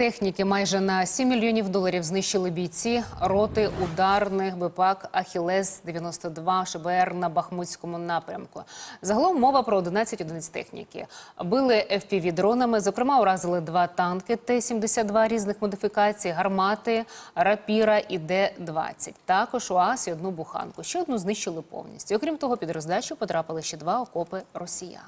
Техніки майже на 7 мільйонів доларів знищили бійці роти ударних БПАК Ахілес 92 ШБР на Бахмутському напрямку. Загалом мова про 11 одиниць техніки. Били fpv дронами. Зокрема, уразили два танки Т-72 різних модифікацій, гармати, рапіра і Д-20. Також УАЗ і одну буханку. Ще одну знищили повністю. Окрім того, під роздачу потрапили ще два окопи росіян.